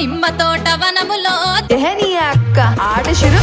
నిమ్మ తోట వనములో అక్క. ఆట షురు